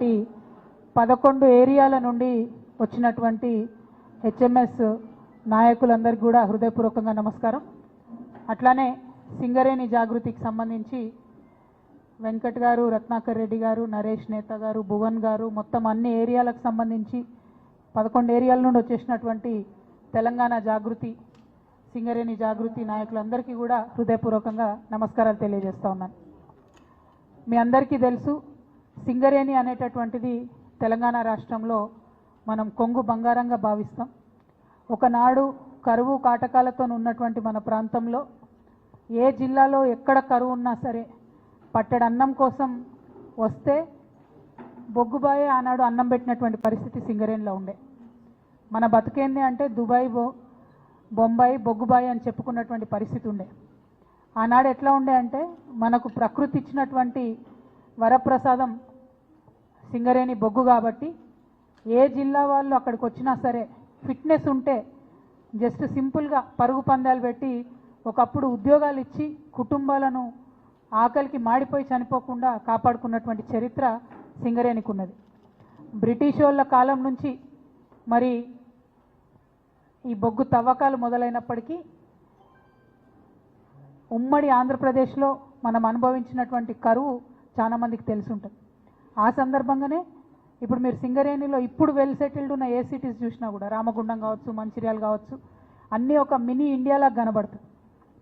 వచ్చినటువంటి పదకొండు ఏరియాల నుండి వచ్చినటువంటి హెచ్ఎంఎస్ నాయకులందరికీ కూడా హృదయపూర్వకంగా నమస్కారం. అట్లానే సింగరేణి జాగృతికి సంబంధించి వెంకట్ గారు రత్నాకర్ రెడ్డి గారు నరేష్ నేత గారు భువన్ గారు మొత్తం అన్ని ఏరియాలకు సంబంధించి పదకొండు ఏరియాల నుండి వచ్చేసినటువంటి తెలంగాణ జాగృతి సింగరేణి జాగృతి నాయకులందరికీ కూడా హృదయపూర్వకంగా నమస్కారాలు తెలియజేస్తా ఉన్నాను. మీ అందరికీ తెలుసు సింగరేణి అనేటటువంటిది తెలంగాణ రాష్ట్రంలో మనం కొంగు బంగారంగా భావిస్తాం. ఒకనాడు కరువు కాటకాలతో ఉన్నటువంటి మన ప్రాంతంలో ఏ జిల్లాలో ఎక్కడ కరువు ఉన్నా సరే పట్టెడన్నం కోసం వస్తే బొగ్గుబాయే ఆనాడు అన్నం పెట్టినటువంటి పరిస్థితి సింగరేణిలో ఉండే. మన బతికేంది అంటే దుబాయ్ బొ బొంబాయి బొగ్గుబాయి అని చెప్పుకున్నటువంటి పరిస్థితి ఉండే. ఆనాడు ఎట్లా ఉండే అంటే మనకు ప్రకృతి ఇచ్చినటువంటి వరప్రసాదం సింగరేణి బొగ్గు కాబట్టి ఏ జిల్లా వాళ్ళు అక్కడికి వచ్చినా సరే ఫిట్నెస్ ఉంటే జస్ట్ సింపుల్గా పరుగు పందాలు పెట్టి ఒకప్పుడు ఉద్యోగాలు ఇచ్చి కుటుంబాలను ఆకలికి మాడిపోయి చనిపోకుండా కాపాడుకున్నటువంటి చరిత్ర సింగరేణికి ఉన్నది బ్రిటిష్ వాళ్ళ కాలం నుంచి మరి ఈ బొగ్గు తవ్వకాలు మొదలైనప్పటికీ ఉమ్మడి ఆంధ్రప్రదేశ్లో మనం అనుభవించినటువంటి కరువు చాలా మందికి తెలిసి ఉంటుంది. ఆ సందర్భంగానే ఇప్పుడు మీరు సింగరేణిలో ఇప్పుడు వెల్ సెటిల్డ్ ఉన్న ఏ సిటీస్ చూసినా కూడా రామగుండం కావచ్చు మంచిర్యాల కావచ్చు అన్నీ ఒక మినీ ఇండియాలా కనబడుతుంది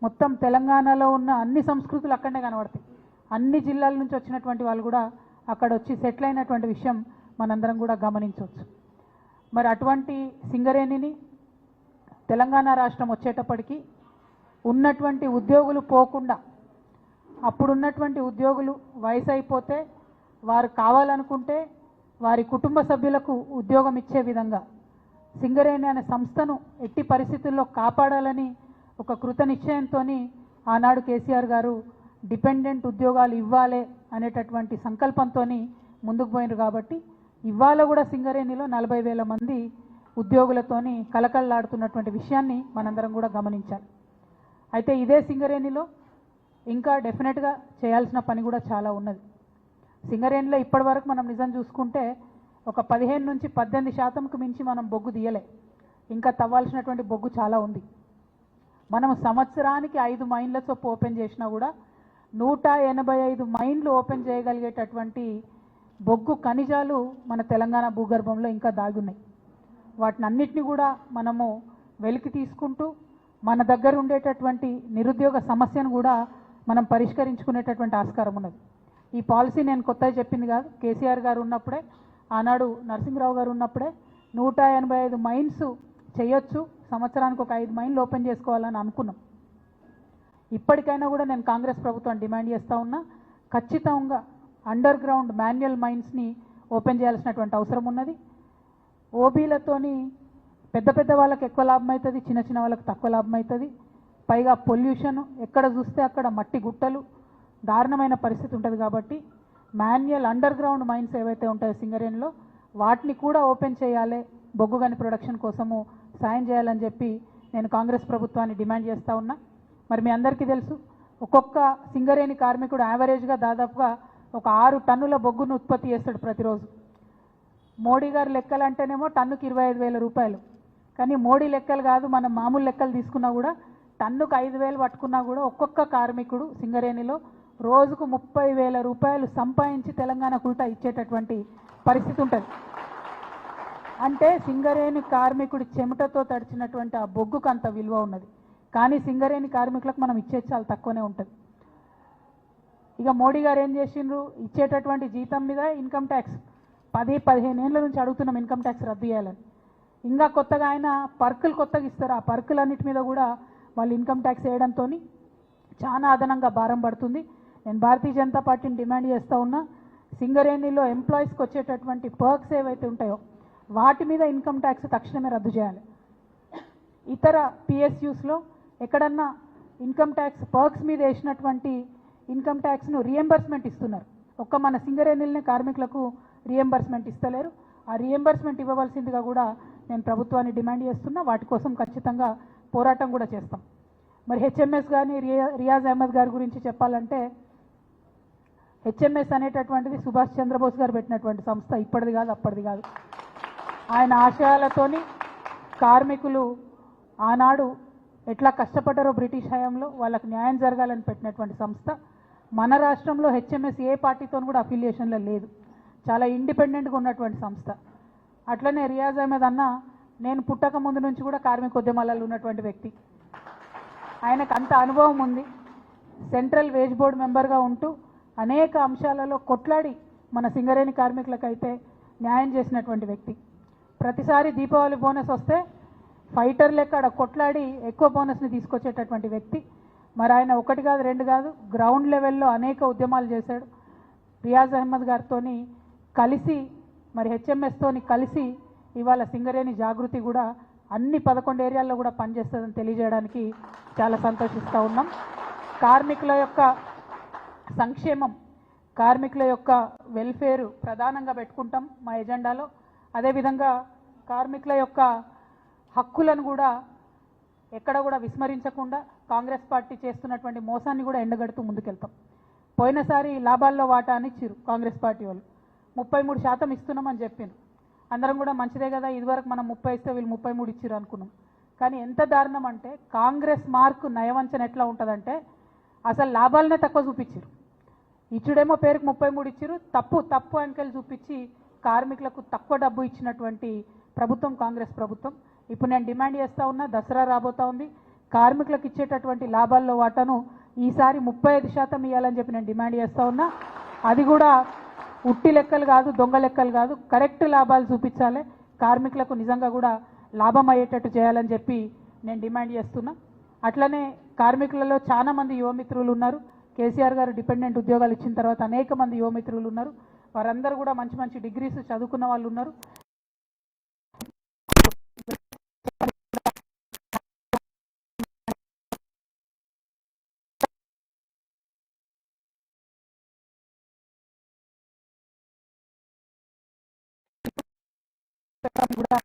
మొత్తం తెలంగాణలో ఉన్న అన్ని సంస్కృతులు అక్కడనే కనబడతాయి. అన్ని జిల్లాల నుంచి వచ్చినటువంటి వాళ్ళు కూడా అక్కడ వచ్చి సెటిల్ అయినటువంటి విషయం మనందరం కూడా గమనించవచ్చు. మరి అటువంటి సింగరేణిని తెలంగాణ రాష్ట్రం వచ్చేటప్పటికి ఉన్నటువంటి ఉద్యోగులు పోకుండా అప్పుడున్నటువంటి ఉద్యోగులు వయసు అయిపోతే వారు కావాలనుకుంటే వారి కుటుంబ సభ్యులకు ఉద్యోగం ఇచ్చే విధంగా సింగరేణి అనే సంస్థను ఎట్టి పరిస్థితుల్లో కాపాడాలని ఒక కృత నిశ్చయంతో ఆనాడు కేసీఆర్ గారు డిపెండెంట్ ఉద్యోగాలు ఇవ్వాలి అనేటటువంటి సంకల్పంతో ముందుకు పోయినారు కాబట్టి ఇవాళ కూడా సింగరేణిలో నలభై వేల మంది ఉద్యోగులతోని కలకల్లాడుతున్నటువంటి విషయాన్ని మనందరం కూడా గమనించాలి. అయితే ఇదే సింగరేణిలో ఇంకా డెఫినెట్గా చేయాల్సిన పని కూడా చాలా ఉన్నది. సింగరేణిలో ఇప్పటి వరకు మనం నిజం చూసుకుంటే ఒక పదిహేను నుంచి పద్దెనిమిది శాతంకు మించి మనం బొగ్గు తీయలే. ఇంకా తవ్వాల్సినటువంటి బొగ్గు చాలా ఉంది. మనం సంవత్సరానికి ఐదు మైన్ల చొప్పు ఓపెన్ చేసినా కూడా నూట ఎనభై ఐదు మైన్లు ఓపెన్ చేయగలిగేటటువంటి బొగ్గు ఖనిజాలు మన తెలంగాణ భూగర్భంలో ఇంకా దాగున్నాయి. వాటిని అన్నిటిని కూడా మనము వెలికి తీసుకుంటూ మన దగ్గర ఉండేటటువంటి నిరుద్యోగ సమస్యను కూడా మనం పరిష్కరించుకునేటటువంటి ఆస్కారం ఉన్నది. ఈ పాలసీ నేను కొత్తగా చెప్పింది కాదు. కేసీఆర్ గారు ఉన్నప్పుడే ఆనాడు నరసింహరావు గారు ఉన్నప్పుడే నూట ఎనభై ఐదు మైన్స్ చేయొచ్చు. సంవత్సరానికి ఒక ఐదు మైన్లు ఓపెన్ చేసుకోవాలని అనుకున్నాం. ఇప్పటికైనా కూడా నేను కాంగ్రెస్ ప్రభుత్వం డిమాండ్ చేస్తూ ఉన్నా ఖచ్చితంగా అండర్ గ్రౌండ్ మాన్యువల్ మైన్స్ని ఓపెన్ చేయాల్సినటువంటి అవసరం ఉన్నది. ఓబీలతోని పెద్ద పెద్ద వాళ్ళకి ఎక్కువ లాభం అవుతుంది చిన్న చిన్న వాళ్ళకి తక్కువ లాభం అవుతుంది పైగా పొల్యూషన్ ఎక్కడ చూస్తే అక్కడ మట్టి గుట్టలు దారుణమైన పరిస్థితి ఉంటుంది కాబట్టి మాన్యువల్ అండర్ గ్రౌండ్ మైన్స్ ఏవైతే ఉంటాయో సింగరేణిలో వాటిని కూడా ఓపెన్ చేయాలి. బొగ్గు గని ప్రొడక్షన్ కోసము సాయం చేయాలని చెప్పి నేను కాంగ్రెస్ ప్రభుత్వాన్ని డిమాండ్ చేస్తూ ఉన్నా. మరి మీ అందరికీ తెలుసు ఒక్కొక్క సింగరేణి కార్మికుడు యావరేజ్గా దాదాపుగా ఒక ఆరు టన్నుల బొగ్గును ఉత్పత్తి చేస్తాడు ప్రతిరోజు. మోడీ గారి లెక్కలు అంటేనేమో టన్నుకి ఇరవై ఐదు వేల రూపాయలు. కానీ మోడీ లెక్కలు కాదు మనం మామూలు లెక్కలు తీసుకున్నా కూడా టన్నుకు ఐదు వేలు పట్టుకున్నా కూడా ఒక్కొక్క కార్మికుడు సింగరేణిలో రోజుకు ముప్పై వేల రూపాయలు సంపాదించి తెలంగాణ కుల్టా ఇచ్చేటటువంటి పరిస్థితి ఉంటుంది. అంటే సింగరేణి కార్మికుడి చెమటతో తడిచినటువంటి ఆ బొగ్గుకు అంత విలువ ఉన్నది. కానీ సింగరేణి కార్మికులకు మనం ఇచ్చేది చాలా తక్కువనే ఉంటుంది. ఇక మోడీ గారు ఏం చేసిండ్రు? ఇచ్చేటటువంటి జీతం మీద ఇన్కమ్ ట్యాక్స్. పది పదిహేను ఏళ్ళ నుంచి అడుగుతున్నాం ఇన్కమ్ ట్యాక్స్ రద్దు చేయాలని. ఇంకా కొత్తగా ఆయన పర్కులు కొత్తగా ఇస్తారు. ఆ పర్కులన్నిటి మీద కూడా వాళ్ళు ఇన్కమ్ ట్యాక్స్ వేయడంతో చాలా అదనంగా భారం పడుతుంది. నేను భారతీయ జనతా పార్టీని డిమాండ్ చేస్తూ ఉన్నా సింగరేణిలో ఎంప్లాయీస్కి వచ్చేటటువంటి పర్క్స్ ఏవైతే ఉంటాయో వాటి మీద ఇన్కమ్ ట్యాక్స్ తక్షణమే రద్దు చేయాలి. ఇతర పిఎస్యూస్లో ఎక్కడన్నా ఇన్కమ్ ట్యాక్స్ పర్క్స్ మీద వేసినటువంటి ఇన్కమ్ ట్యాక్స్ను రియంబర్స్మెంట్ ఇస్తున్నారు. ఒక్క మన సింగరేణిలనే కార్మికులకు రియంబర్స్మెంట్ ఇస్తలేరు. ఆ రియంబర్స్మెంట్ ఇవ్వవలసిందిగా కూడా నేను ప్రభుత్వాన్ని డిమాండ్ చేస్తున్నా. వాటి కోసం ఖచ్చితంగా పోరాటం కూడా చేస్తాం. మరి హెచ్ఎంఎస్ కానీ రియా రియాజ్ అహ్మద్ గారి గురించి చెప్పాలంటే హెచ్ఎంఎస్ అనేటటువంటిది సుభాష్ చంద్రబోస్ గారు పెట్టినటువంటి సంస్థ. ఇప్పటిది కాదు అప్పటిది కాదు. ఆయన ఆశయాలతోని కార్మికులు ఆనాడు ఎట్లా కష్టపడ్డారో బ్రిటిష్ హయాంలో వాళ్ళకు న్యాయం జరగాలని పెట్టినటువంటి సంస్థ. మన రాష్ట్రంలో హెచ్ఎంఎస్ ఏ పార్టీతో కూడా అఫిలియేషన్లో లేదు. చాలా ఇండిపెండెంట్గా ఉన్నటువంటి సంస్థ. అట్లనే రియాజ్ అహ్మద్ అన్న నేను పుట్టక ముందు నుంచి కూడా కార్మిక ఉద్యమాలలో ఉన్నటువంటి వ్యక్తి. ఆయనకు అంత అనుభవం ఉంది. సెంట్రల్ వేజ్ బోర్డ్ మెంబర్గా ఉంటూ అనేక అంశాలలో కొట్లాడి మన సింగరేణి కార్మికులకైతే న్యాయం చేసినటువంటి వ్యక్తి. ప్రతిసారి దీపావళి బోనస్ వస్తే ఫైటర్ లెక్క ఆడ కొట్లాడి ఎక్కువ బోనస్ని తీసుకొచ్చేటటువంటి వ్యక్తి. మరి ఆయన ఒకటి కాదు రెండు కాదు గ్రౌండ్ లెవెల్లో అనేక ఉద్యమాలు చేశాడు. రియాజ్ అహ్మద్ గారితో కలిసి మరి హెచ్ఎంఎస్తోని కలిసి ఇవాళ సింగరేణి జాగృతి కూడా అన్ని పదకొండు ఏరియాల్లో కూడా పనిచేస్తుందని తెలియజేయడానికి చాలా సంతోషిస్తూ ఉన్నాం. కార్మికుల యొక్క సంక్షేమం కార్మికుల యొక్క వెల్ఫేర్ ప్రధానంగా పెట్టుకుంటాం మా ఎజెండాలో. అదేవిధంగా కార్మికుల యొక్క హక్కులను కూడా ఎక్కడ కూడా విస్మరించకుండా కాంగ్రెస్ పార్టీ చేస్తున్నటువంటి మోసాన్ని కూడా ఎండగడుతూ ముందుకెళ్తాం. పోయినసారి లాభాల్లో వాటా అని ఇచ్చిరు కాంగ్రెస్ పార్టీ వాళ్ళు. ముప్పై మూడు శాతం ఇస్తున్నామని చెప్పాను అందరం కూడా మంచిదే కదా ఇదివరకు మనం ముప్పై ఇస్తే వీళ్ళు ముప్పై మూడు ఇచ్చిరు అనుకున్నాం. కానీ ఎంత దారుణం అంటే కాంగ్రెస్ మార్కు నయవంచన ఎట్లా ఉంటుందంటే అసలు లాభాలనే తక్కువ చూపించారు ఇచ్చుడేమో పేరుకు ముప్పై మూడు ఇచ్చారు తప్పు తప్పు అంకెలు చూపించి కార్మికులకు తక్కువ డబ్బు ఇచ్చినటువంటి ప్రభుత్వం కాంగ్రెస్ ప్రభుత్వం. ఇప్పుడు నేను డిమాండ్ చేస్తూ ఉన్నా దసరా రాబోతా ఉంది. కార్మికులకు ఇచ్చేటటువంటి లాభాల్లో వాటాను ఈసారి ముప్పై ఐదు శాతం ఇవ్వాలని చెప్పి నేను డిమాండ్ చేస్తా ఉన్నా. అది కూడా ఉట్టి లెక్కలు కాదు దొంగ లెక్కలు కాదు. కరెక్ట్ లాభాలు చూపించాలి. కార్మికులకు నిజంగా కూడా లాభం అయ్యేటట్టు చేయాలని చెప్పి నేను డిమాండ్ చేస్తున్నా. అట్లనే కార్మికులలో చాలా మంది యువమిత్రులు ఉన్నారు. కేసీఆర్ గారు డిపెండెంట్ ఉద్యోగాలు ఇచ్చిన తర్వాత అనేక మంది యువమిత్రులు ఉన్నారు. వారందరూ కూడా మంచి మంచి డిగ్రీస్ చదువుకున్న వాళ్ళు ఉన్నారు. కూడా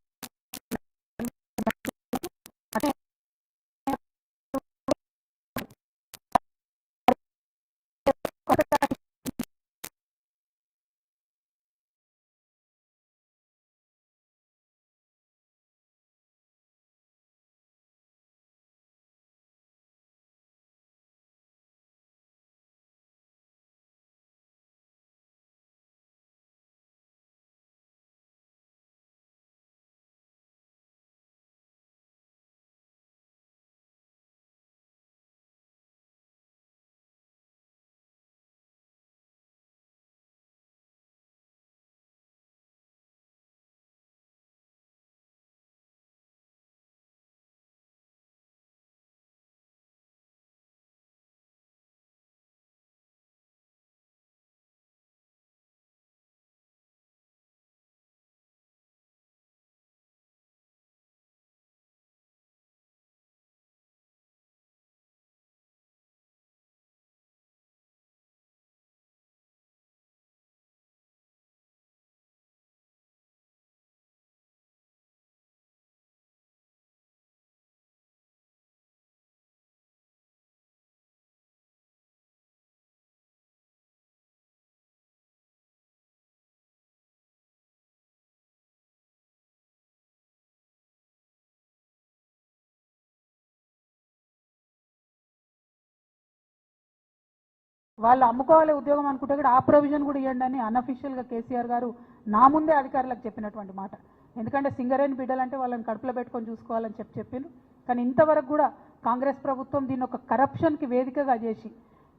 వాళ్ళు అమ్ముకోవాలి ఉద్యోగం అనుకుంటే కూడా ఆ ప్రొవిజన్ కూడా ఇవ్వండి అని అన్అఫీషియల్గా కేసీఆర్ గారు నా ముందే అధికారులకు చెప్పినటువంటి మాట. ఎందుకంటే సింగరేణి బిడ్డలంటే వాళ్ళని కడుపులో పెట్టుకొని చూసుకోవాలని చెప్పి చెప్పిండు కానీ ఇంతవరకు కూడా కాంగ్రెస్ ప్రభుత్వం దీన్ని ఒక కరప్షన్కి వేదికగా చేసి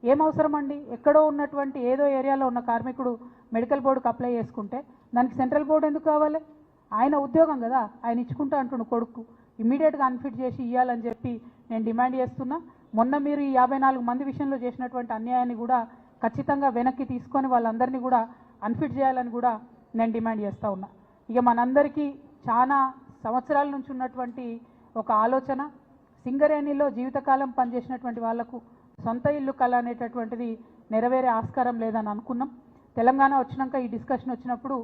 ఏమవసరం అండి? ఎక్కడో ఉన్నటువంటి ఏదో ఏరియాలో ఉన్న కార్మికుడు మెడికల్ బోర్డుకి అప్లై చేసుకుంటే దానికి సెంట్రల్ బోర్డు ఎందుకు కావాలి? ఆయన ఉద్యోగం కదా ఆయన ఇచ్చుకుంటా అంటుండు కొడుకు. ఇమీడియట్గా అన్ఫిట్ చేసి ఇవ్వాలని చెప్పి నేను డిమాండ్ చేస్తున్నా. మొన్న మీరు ఈ యాభై నాలుగు మంది విషయంలో చేసినటువంటి అన్యాయాన్ని కూడా ఖచ్చితంగా వెనక్కి తీసుకొని వాళ్ళందరినీ కూడా అన్ఫిట్ చేయాలని కూడా నేను డిమాండ్ చేస్తూ ఉన్నా. ఇక మనందరికీ చాలా సంవత్సరాల నుంచి ఉన్నటువంటి ఒక ఆలోచన సింగరేణిలో జీవితకాలం పనిచేసినటువంటి వాళ్ళకు సొంత ఇల్లు కళ అనేటటువంటిది నెరవేరే ఆస్కారం లేదని అనుకున్నాం. తెలంగాణ వచ్చినాక ఈ డిస్కషన్ వచ్చినప్పుడు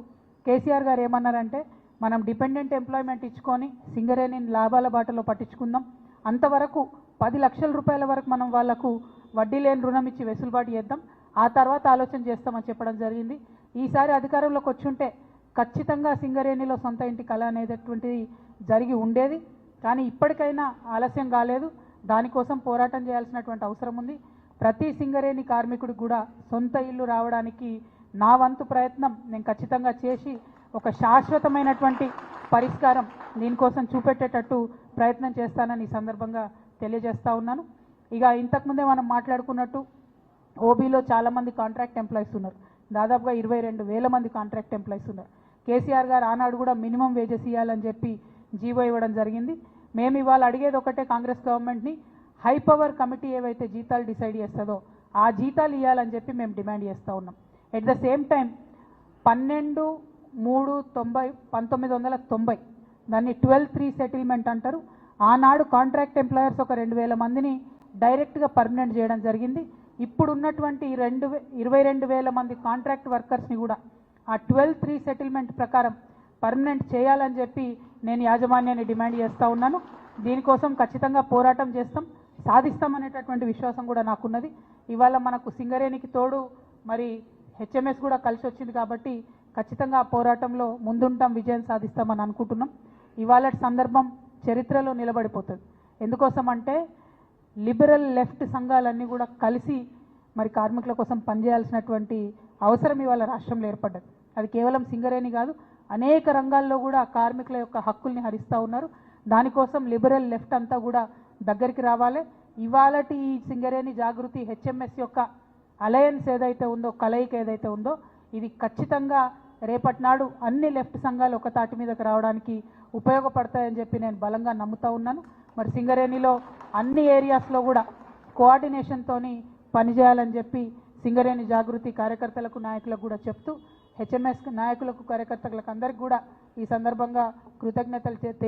కేసీఆర్ గారు ఏమన్నారంటే మనం డిపెండెంట్ ఎంప్లాయ్మెంట్ ఇచ్చుకొని సింగరేణిని లాభాల బాటలో పట్టించుకుందాం. అంతవరకు పది లక్షల రూపాయల వరకు మనం వాళ్ళకు వడ్డీ లేని రుణం ఇచ్చి వెసులుబాటు చేద్దాం. ఆ తర్వాత ఆలోచన చేస్తామని చెప్పడం జరిగింది. ఈసారి అధికారంలోకి వచ్చుంటే ఖచ్చితంగా సింగరేణిలో సొంత ఇంటి కళ అనేటటువంటిది జరిగి ఉండేది. కానీ ఇప్పటికైనా ఆలస్యం కాలేదు. దానికోసం పోరాటం చేయాల్సినటువంటి అవసరం ఉంది. ప్రతి సింగరేణి కార్మికుడికి కూడా సొంత ఇల్లు రావడానికి నా వంతు ప్రయత్నం నేను ఖచ్చితంగా చేసి ఒక శాశ్వతమైనటువంటి పరిష్కారం దీనికోసం చూపెట్టేటట్టు ప్రయత్నం చేస్తానని ఈ సందర్భంగా తెలియజేస్తూ ఉన్నాను. ఇక ఇంతకుముందే మనం మాట్లాడుకున్నట్టు ఓబీలో చాలామంది కాంట్రాక్ట్ ఎంప్లాయీస్ ఉన్నారు. దాదాపుగా ఇరవై రెండు వేల మంది కాంట్రాక్ట్ ఎంప్లాయీస్ ఉన్నారు. కేసీఆర్ గారు ఆనాడు కూడా మినిమం వేజెస్ ఇవ్వాలని చెప్పి జీవో ఇవ్వడం జరిగింది. మేము ఇవాళ అడిగేది ఒకటే కాంగ్రెస్ గవర్నమెంట్ని హై పవర్ కమిటీ ఏవైతే జీతాలు డిసైడ్ చేస్తుందో ఆ జీతాలు ఇవ్వాలని చెప్పి మేము డిమాండ్ చేస్తూ ఉన్నాం. ఎట్ ద సేమ్ టైం పన్నెండు మూడు తొంభై పంతొమ్మిది వందల తొంభై దాన్ని ట్వెల్వ్ త్రీ సెటిల్మెంట్ అంటారు. ఆనాడు కాంట్రాక్ట్ ఎంప్లాయర్స్ ఒక రెండు వేల మందిని డైరెక్ట్గా పర్మనెంట్ చేయడం జరిగింది. ఇప్పుడు ఉన్నటువంటి ఈ రెండు వే- ఇరవై రెండు వేల మంది కాంట్రాక్ట్ వర్కర్స్ని కూడా ఆ ట్వెల్వ్ త్రీ సెటిల్మెంట్ ప్రకారం పర్మనెంట్ చేయాలని చెప్పి నేను యాజమాన్యాన్ని డిమాండ్ చేస్తూ ఉన్నాను. దీనికోసం ఖచ్చితంగా పోరాటం చేస్తాం. సాధిస్తామనేటటువంటి విశ్వాసం కూడా నాకున్నది. ఇవాళ మనకు సింగరేణికి తోడు మరి హెచ్ఎంఎస్ కూడా కలిసి వచ్చింది కాబట్టి ఖచ్చితంగా ఆ పోరాటంలో ముందుంటాం విజయం సాధిస్తామని అనుకుంటున్నాం. ఇవాళ సందర్భం చరిత్రలో నిలబడిపోతుంది. ఎందుకోసం అంటే లిబరల్ లెఫ్ట్ సంఘాలన్నీ కూడా కలిసి మరి కార్మికుల కోసం పనిచేయాల్సినటువంటి అవసరం ఇవాళ రాష్ట్రంలో ఏర్పడ్డది. అది కేవలం సింగరేణి కాదు అనేక రంగాల్లో కూడా కార్మికుల యొక్క హక్కుల్ని హరిస్తూ ఉన్నారు. దానికోసం లిబరల్ లెఫ్ట్ అంతా కూడా దగ్గరికి రావాలి. ఇవాళటి ఈ సింగరేణి జాగృతి హెచ్ఎంఎస్ యొక్క అలయన్స్ ఏదైతే ఉందో కలయిక ఏదైతే ఉందో ఇది ఖచ్చితంగా రేపటి నాడు అన్ని లెఫ్ట్ సంఘాలు ఒక తాటి మీదకి రావడానికి ఉపయోగపడతాయని చెప్పి నేను బలంగా నమ్ముతా ఉన్నాను. మరి సింగరేణిలో అన్ని ఏరియాస్లో కూడా కోఆర్డినేషన్తోని పనిచేయాలని చెప్పి సింగరేణి జాగృతి కార్యకర్తలకు నాయకులకు కూడా చెప్తూ హెచ్ఎంఎస్ నాయకులకు కార్యకర్తలకు అందరికి కూడా ఈ సందర్భంగా కృతజ్ఞతలు